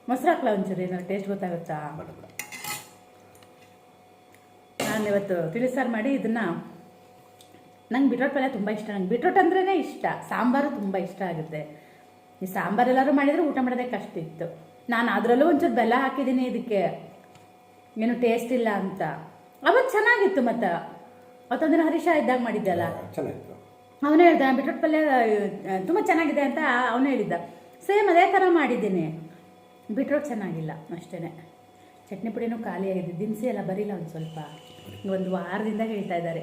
ಮೊಸರು ಹಾಕ್ಲ ಒಂಚೂರು ಏನಾರು ಟೇಸ್ಟ್ ಗೊತ್ತಾಗುತ್ತಾ? ನಾನು ಇವತ್ತು ತಿಳಿಸಾರು ಮಾಡಿ ಇದನ್ನ, ನಂಗೆ ಬಿಟ್ರೋಟ್ ಪಲ್ಯ ತುಂಬ ಇಷ್ಟ. ನಂಗೆ ಬಿಟ್ರೋಟ್ ಅಂದ್ರೇ ಇಷ್ಟ. ಸಾಂಬಾರು ತುಂಬ ಇಷ್ಟ ಆಗುತ್ತೆ. ಈ ಸಾಂಬಾರು ಎಲ್ಲರೂ ಮಾಡಿದರೆ ಊಟ ಮಾಡೋದೇ ಕಷ್ಟ ಇತ್ತು. ನಾನು ಅದರಲ್ಲೂ ಒಂಚೂರು ಬೆಲ್ಲ ಹಾಕಿದ್ದೀನಿ ಇದಕ್ಕೆ. ಏನು ಟೇಸ್ಟ್ ಇಲ್ಲ ಅಂತ. ಅವತ್ತು ಚೆನ್ನಾಗಿತ್ತು ಮತ್ತೆ. ಮತ್ತೊಂದಿನ ಹರೀಶ ಇದ್ದಾಗ ಮಾಡಿದ್ದಲ್ಲ? ಚೆನ್ನಾಗಿತ್ತು. ಅವನು ಹೇಳ್ದ ಬಿಟ್ರೋಟ್ ಪಲ್ಯ ತುಂಬ ಚೆನ್ನಾಗಿದೆ ಅಂತ ಅವನು ಹೇಳಿದ್ದ. ಸೇಮ್ ಅದೇ ಥರ ಮಾಡಿದ್ದೀನಿ. ಬಿಟ್ರೋಟ್ ಚೆನ್ನಾಗಿಲ್ಲ ಅಷ್ಟೇ ಚಟ್ನಿ ಪುಡಿನೂ ಖಾಲಿಯಾಗಿದೆ ದಿನಸಿ ಎಲ್ಲ ಬರೀಲ್ಲ ಒಂದು ಸ್ವಲ್ಪ. ಒಂದು ವಾರದಿಂದ ಹೇಳ್ತಾ ಇದ್ದಾರೆ.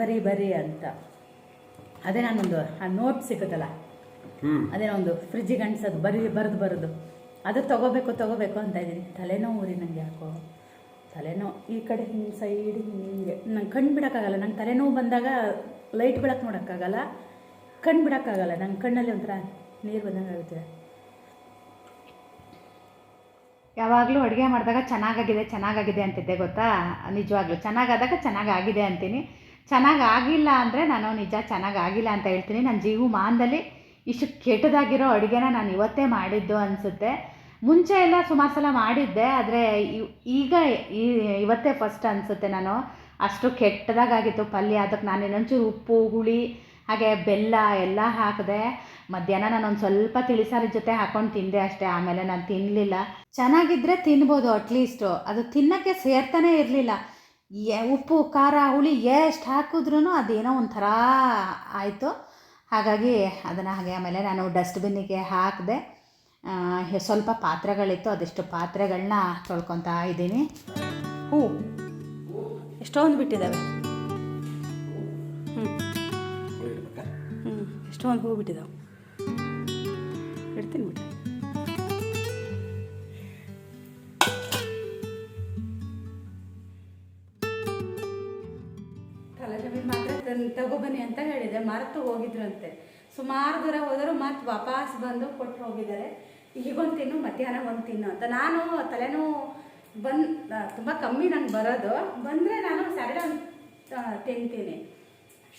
ಬರೀ ಬರೀ ಅಂತ. ಅದೇ ನಾನೊಂದು ಆ ನೋಟ್ ಸಿಗುತ್ತಲ್ಲ ಅದೇ ಒಂದು ಫ್ರಿಜ್ಜಿಗೆ ಅಂಟಿಸೋದು ಬರೀ ಬರೆದು ಬರೋದು. ಅದು ತಗೋಬೇಕು ತಗೋಬೇಕು ಅಂತ ಇದ್ದೀನಿ. ತಲೆನೋವು ಊರಿ ನನಗೆ ಯಾಕೋ. ತಲೆನೋವು, ಈ ಕಡೆ ಹಿಂಗೆ ಸೈಡ್ ಹಿಂಗೆ ನಂಗೆ ಕಣ್ಣು ಬಿಡೋಕ್ಕಾಗಲ್ಲ. ನಂಗೆ ತಲೆನೋವು ಬಂದಾಗ ಲೈಟ್ ಬೆಳಕು ನೋಡೋಕ್ಕಾಗಲ್ಲ. ಕಣ್ಣು ಬಿಡೋಕ್ಕಾಗಲ್ಲ. ನಂಗೆ ಕಣ್ಣಲ್ಲಿ ಒಂಥರ ನೀರು ಬಂದಂಗೆ ಆಗುತ್ತೆ. ಯಾವಾಗಲೂ ಅಡುಗೆ ಮಾಡಿದಾಗ ಚೆನ್ನಾಗಾಗಿದೆ ಚೆನ್ನಾಗಾಗಿದೆ ಅಂತಿದ್ದೆ ಗೊತ್ತಾ? ನಿಜವಾಗ್ಲೂ. ಚೆನ್ನಾಗಾದಾಗ ಚೆನ್ನಾಗಾಗಿದೆ ಅಂತೀನಿ. ಚೆನ್ನಾಗಿ ಆಗಿಲ್ಲ ಅಂದರೆ ನಾನು ನಿಜ ಚೆನ್ನಾಗಿ ಆಗಿಲ್ಲ ಅಂತ ಹೇಳ್ತೀನಿ. ನನ್ನ ಜೀವಮಾನದಲ್ಲಿ ಇಷ್ಟು ಕೆಟ್ಟದಾಗಿರೋ ಅಡುಗೆನ ನಾನು ಇವತ್ತೇ ಮಾಡಿದ್ದು ಅನಿಸುತ್ತೆ. ಮುಂಚೆ ಎಲ್ಲ ಸುಮಾರು ಸಲ ಮಾಡಿದ್ದೆ, ಆದರೆ ಈಗ ಇವತ್ತೇ ಫಸ್ಟ್ ಅನಿಸುತ್ತೆ ನಾನು. ಅಷ್ಟು ಕೆಟ್ಟದಾಗಿತ್ತು ಪಲ್ಯ ಅದಕ್ಕೆ ನಾನು ಇನ್ನೊಂಚೂರು ಉಪ್ಪು, ಹುಳಿ, ಹಾಗೆ ಬೆಲ್ಲ ಎಲ್ಲ ಹಾಕಿದೆ. ಮಧ್ಯಾಹ್ನ ನಾನು ಒಂದು ಸ್ವಲ್ಪ ತಿಳಿಸಾರ ಜೊತೆ ಹಾಕೊಂಡು ತಿಂದೆ ಅಷ್ಟೇ, ಆಮೇಲೆ ನಾನು ತಿನ್ನಲಿಲ್ಲ ಚೆನ್ನಾಗಿದ್ದರೆ ತಿನ್ಬೋದು ಅಟ್ಲೀಸ್ಟು ಅದು ತಿನ್ನೋಕ್ಕೆ ಸೇರ್ತಾನೆ ಇರಲಿಲ್ಲ. ಉಪ್ಪು, ಖಾರ, ಹುಳಿ ಎಷ್ಟು ಹಾಕಿದ್ರೂ ಅದೇನೋ ಒಂಥರ ಆಯಿತು. ಹಾಗಾಗಿ ಅದನ್ನು ಹಾಗೆ ಆಮೇಲೆ ನಾನು ಡಸ್ಟ್ಬಿನ್ನಿಗೆ ಹಾಕಿದೆ. ಸ್ವಲ್ಪ ಪಾತ್ರೆಗಳಿತ್ತು, ಅದೆಷ್ಟು ಪಾತ್ರೆಗಳನ್ನ ತೊಳ್ಕೊತಾ ಇದ್ದೀನಿ. ಹೂ. ಎಷ್ಟೊಂದು ಬಿಟ್ಟಿದ್ದಾವೆ? ಹ್ಞೂ ಹ್ಞೂ ಎಷ್ಟೊಂದು ಹೂ ಬಿಟ್ಟಿದ್ದಾವೆ? ಇಡ್ತೀನಿ ಬಿಡಿ. ತಲೆ ಮಾತ್ರ ತಗೊಬನ್ನಿ ಅಂತ ಹೇಳಿದೆ. ಮರೆತು ಹೋಗಿದ್ರಂತೆ. ಸುಮಾರು ದೂರ ಹೋದರು ಮತ್ತೆ ವಾಪಸ್ ಬಂದು ಕೊಟ್ಟು ಹೋಗಿದ್ದಾರೆ. ಈಗೊಂದು ತಿನ್ನು, ಮಧ್ಯಾಹ್ನ ಒಂದು ತಿನ್ನು ಅಂತ. ನಾನು ತಲೆನೋವು ಬಂದು ತುಂಬ ಕಮ್ಮಿ ನಂಗೆ ಬರೋದು. ಬಂದರೆ ನಾನು ಸ್ಯಾಟರ್ಡೆ ತಿಂತೀನಿ.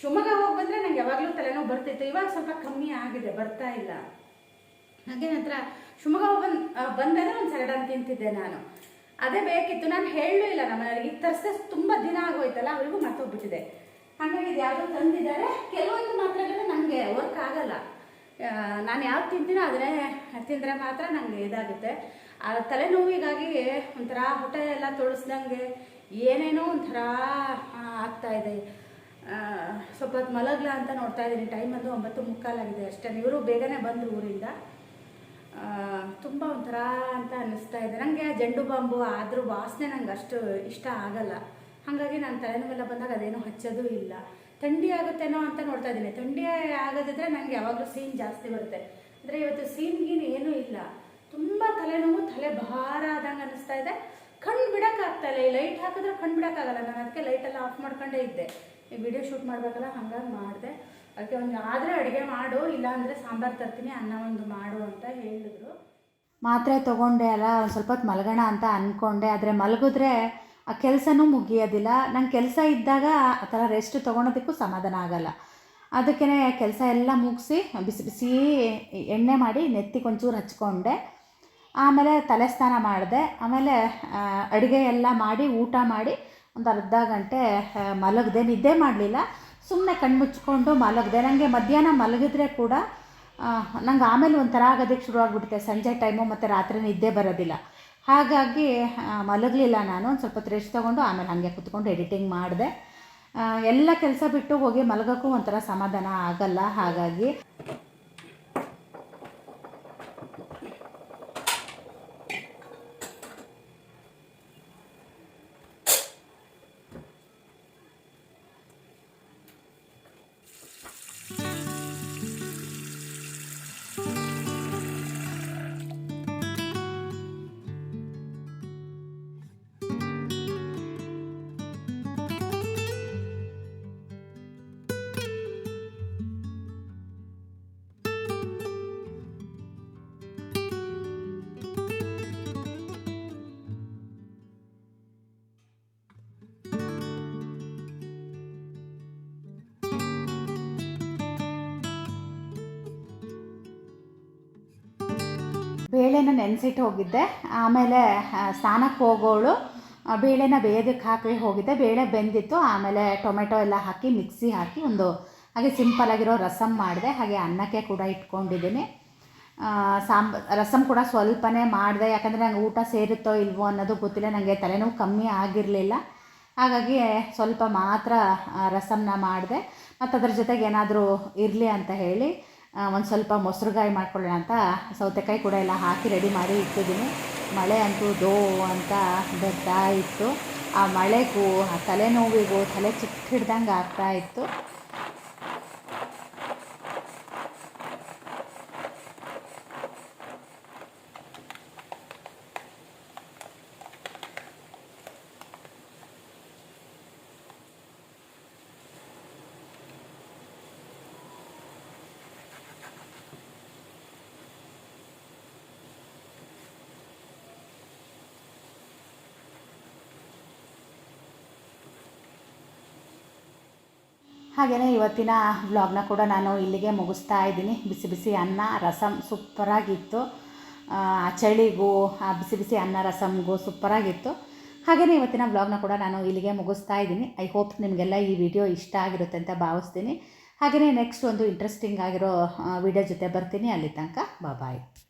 ಶಿವಮೊಗ್ಗ ಹೋಗಿ ಬಂದರೆ ನಂಗೆ ಯಾವಾಗಲೂ ತಲೆನೋವು ಬರ್ತಿತ್ತು. ಇವಾಗ ಸ್ವಲ್ಪ ಕಮ್ಮಿ ಆಗಿದೆ, ಬರ್ತಾ ಇಲ್ಲ. ಹಾಗೆ ನಂತರ ಶಿವಮೊಗ್ಗ ಹೋಗಿ ಬಂದು ಬಂದರೆ ಒಂದು ಅಂತ ತಿಂತಿದ್ದೆ ನಾನು. ಅದೇ ಬೇಕಿತ್ತು. ನಾನು ಹೇಳಲೂ ಇಲ್ಲ ನಮ್ಮ ಮನೆಯವ್ರಿಗೆ ಈಗ ತರಿಸಿದೆ, ತುಂಬ ದಿನ ಆಗೋಯ್ತಲ್ಲ, ಅವರಿಗೂ ಮರ್ತೋಗ್ಬಿಟ್ಟಿದೆ. ಹಾಗಾಗಿ ಇದು ಯಾವುದೋ ತಂದಿದ್ದಾರೆ. ಕೆಲವೊಂದು ಮಾತ್ರೆಗಳು ನನಗೆ ವರ್ಕ್ ಆಗಲ್ಲ. ನಾನು ಯಾವ್ದು ತಿಂತೀನೋ ಅದನ್ನೇ ತಿಂದರೆ ಮಾತ್ರ ನನಗೆ ಇದಾಗುತ್ತೆ. ಆ ತಲೆನೋವಿಗಾಗಿ ಒಂಥರ ಹೊಟ್ಟೆ ಎಲ್ಲ ತೊಳಸ್ದಂಗೆ ಏನೇನೋ ಒಂಥರ ಆ, ಆಗ್ತಾ ಇದೆ. ಆ, ಸ್ವಲ್ಪ ಹೊತ್ತು ಮಲಗ್ಲ ಅಂತ ನೋಡ್ತಾ ಇದ್ದೀನಿ. ಟೈಮ್ ಅದು ಒಂಬತ್ತು ಮುಕ್ಕಾಲಾಗಿದೆ ಅಷ್ಟೇ. ಇವರು ಬೇಗನೆ ಬಂದರು ಊರಿಂದ. ತುಂಬ ಒಂಥರ ಅಂತ ಅನ್ನಿಸ್ತಾ ಇದೆ. ನನಗೆ ಜಂಡು ಬಾಂಬು ಆದರೂ ವಾಸನೆ ನಂಗೆ ಅಷ್ಟು ಇಷ್ಟ ಆಗಲ್ಲ. ಹಾಗಾಗಿ ನಾನು ತಲೆನೋವೆಲ್ಲ ಬಂದಾಗ ಅದೇನೋ ಹಚ್ಚೋದು ಇಲ್ಲ. ಥಂಡಿ ಆಗುತ್ತೇನೋ ಅಂತ ನೋಡ್ತಾ ಇದ್ದೀನಿ. ಥಂಡಿ ಆಗೋದಿದ್ರೆ ನನಗೆ ಯಾವಾಗಲೂ ಸೀನ್ ಜಾಸ್ತಿ ಬರುತ್ತೆ. ಅಂದರೆ ಇವತ್ತು ಸೀನ್ ಗೀನ್ ಏನೂ ಇಲ್ಲ. ತುಂಬ ತಲೆನೋವು, ತಲೆ ಭಾರ ಆದಂಗೆ ಅನ್ನಿಸ್ತಾ ಇದೆ. ಕಣ್ಣು ಬಿಡೋಕ್ಕಾಗ್ತಾ ಇಲ್ಲ. ಈ ಲೈಟ್ ಹಾಕಿದ್ರೆ ಕಣ್ಣು ಬಿಡೋಕ್ಕಾಗಲ್ಲ. ನಾನು ಅದಕ್ಕೆ ಲೈಟೆಲ್ಲ ಆಫ್ ಮಾಡ್ಕೊಂಡೇ ಇದ್ದೆ. ಈ ವಿಡಿಯೋ ಶೂಟ್ ಮಾಡಬೇಕಲ್ಲ, ಹಾಗಾಗಿ ಮಾಡಿದೆ. ಅದಕ್ಕೆ ಒಂದು ಆದರೆ ಅಡುಗೆ ಮಾಡು, ಇಲ್ಲಾಂದರೆ ಸಾಂಬಾರು ತರ್ತೀನಿ, ಅನ್ನ ಒಂದು ಮಾಡು ಅಂತ ಹೇಳಿದ್ರು. ಮಾತ್ರೆ ತೊಗೊಂಡೆ ಅಲ್ಲ ಸ್ವಲ್ಪ ಹೊತ್ತು ಮಲಗೋಣ ಅಂತ ಅಂದ್ಕೊಂಡೆ ಆದರೆ ಮಲಗಿದ್ರೆ ಆ ಕೆಲಸನೂ ಮುಗಿಯೋದಿಲ್ಲ. ನಂಗೆ ಕೆಲಸ ಇದ್ದಾಗ ಆ ಥರ ರೆಸ್ಟ್ ತೊಗೊಳೋದಕ್ಕೂ ಸಮಾಧಾನ ಆಗಲ್ಲ. ಅದಕ್ಕೇ ಕೆಲಸ ಎಲ್ಲ ಮುಗಿಸಿ ಬಿಸಿ ಬಿಸಿ ಎಣ್ಣೆ ಮಾಡಿ ನೆತ್ತಿಗೆ ಒಂಚೂರು ಹಚ್ಕೊಂಡೆ. ಆಮೇಲೆ ತಲೆ ಸ್ನಾನ ಮಾಡಿದೆ. ಆಮೇಲೆ ಅಡುಗೆ ಎಲ್ಲ ಮಾಡಿ, ಊಟ ಮಾಡಿ ಒಂದು ಅರ್ಧ ಗಂಟೆ ಮಲಗದೆ. ನಿದ್ದೆ ಮಾಡಲಿಲ್ಲ. ಸುಮ್ಮನೆ ಕಣ್ಣು ಮುಚ್ಕೊಂಡು ಮಲಗಿದೆ. ನನಗೆ ಮಧ್ಯಾಹ್ನ ಮಲಗಿದ್ರೆ ಕೂಡ ನಂಗೆ ಆಮೇಲೆ ಒಂಥರ ಆಗೋದಕ್ಕೆ ಶುರು ಆಗಿಬಿಡುತ್ತೆ ಸಂಜೆ ಟೈಮು ಮತ್ತು ರಾತ್ರಿ ನಿದ್ದೆ ಬರೋದಿಲ್ಲ. ಹಾಗಾಗಿ ಮಲಗಲಿಲ್ಲ ನಾನು. ಒಂದು ಸ್ವಲ್ಪ ರೆಸ್ಟ್ ತೊಗೊಂಡು ಆಮೇಲೆ ಹಾಗೆ ಕುತ್ಕೊಂಡು ಎಡಿಟಿಂಗ್ ಮಾಡಿದೆ. ಎಲ್ಲ ಕೆಲಸ ಬಿಟ್ಟು ಹೋಗಿ ಮಲಗೋಕ್ಕೂ ಒಂಥರ ಸಮಾಧಾನ ಆಗಲ್ಲ. ಹಾಗಾಗಿ ಬೇಳೆನ ನೆನೆಸಿಟ್ಟು ಹೋಗಿದ್ದೆ. ಆಮೇಲೆ ಸ್ನಾನಕ್ಕೆ ಹೋಗೋಳು. ಬೇಳೆನ ಬೇಯೋದಕ್ಕೆ ಹಾಕಿ ಹೋಗಿದ್ದೆ. ಬೇಳೆ ಬೆಂದಿತ್ತು. ಆಮೇಲೆ ಟೊಮೆಟೊ ಎಲ್ಲ ಹಾಕಿ, ಮಿಕ್ಸಿ ಹಾಕಿ ಒಂದು ಹಾಗೆ ಸಿಂಪಲಾಗಿರೋ ರಸಮ್ ಮಾಡಿದೆ. ಹಾಗೆ ಅನ್ನಕ್ಕೆ ಕೂಡ ಇಟ್ಕೊಂಡಿದ್ದೀನಿ. ಸಾಂಬ, ರಸಮ್ ಕೂಡ ಸ್ವಲ್ಪನೇ ಮಾಡಿದೆ. ಯಾಕಂದರೆ ನಂಗೆ ಊಟ ಸೇರುತ್ತೋ ಇಲ್ವೋ ಅನ್ನೋದು ಗೊತ್ತಿಲ್ಲ. ನನಗೆ ತಲೆನೋವು ಕಮ್ಮಿ ಆಗಿರಲಿಲ್ಲ. ಹಾಗಾಗಿ ಸ್ವಲ್ಪ ಮಾತ್ರ ರಸಮ್ನ ಮಾಡಿದೆ. ಮತ್ತು ಅದ್ರ ಜೊತೆಗೆ ಏನಾದರೂ ಇರಲಿ ಅಂತ ಹೇಳಿ ಒಂದು ಸ್ವಲ್ಪ ಮೊಸರುಗಾಯಿ ಮಾಡ್ಕೊಳ್ಳೋಣ ಅಂತ ಸೌತೆಕಾಯಿ ಕೂಡ ಎಲ್ಲ ಹಾಕಿ ರೆಡಿ ಮಾಡಿ ಇಟ್ಟಿದ್ದೀನಿ. ಮಳೆ ಅಂತೂ ದೋ ಅಂತ ಬರ್ತಾ ಇತ್ತು. ಆ ಮಳೆಗೂ, ಆ ತಲೆನೋವಿಗೂ ತಲೆ ಚಿಕ್ಕ ಹಿಡ್ದಂಗೆ ಆಗ್ತಾ ಹಾಗೆಯೇ ಇವತ್ತಿನ ವ್ಲಾಗ್ನ ಕೂಡ ನಾನು ಇಲ್ಲಿಗೆ ಮುಗಿಸ್ತಾ ಇದ್ದೀನಿ. ಬಿಸಿ ಬಿಸಿ ಅನ್ನ ರಸಮ್ ಸೂಪರಾಗಿತ್ತು. ಆ, ಚಳಿಗೂ, ಆ, ಬಿಸಿ ಬಿಸಿ ಅನ್ನ ರಸಮ್ಗೂ ಸೂಪರಾಗಿತ್ತು. ಹಾಗೆಯೇ ಇವತ್ತಿನ ವ್ಲಾಗ್ನ ಕೂಡ ನಾನು ಇಲ್ಲಿಗೆ ಮುಗಿಸ್ತಾ ಇದ್ದೀನಿ. ಐ ಹೋಪ್ ನಿಮಗೆಲ್ಲ ಈ ವಿಡಿಯೋ ಇಷ್ಟ ಆಗಿರುತ್ತೆ ಅಂತ ಭಾವಿಸ್ತೀನಿ. ಹಾಗೆಯೇ ನೆಕ್ಸ್ಟ್ ಒಂದು ಇಂಟ್ರೆಸ್ಟಿಂಗ್ ಆಗಿರೋ ವಿಡಿಯೋ ಜೊತೆ ಬರ್ತೀನಿ. ಅಲ್ಲಿ ತನಕ ಬಾಯ್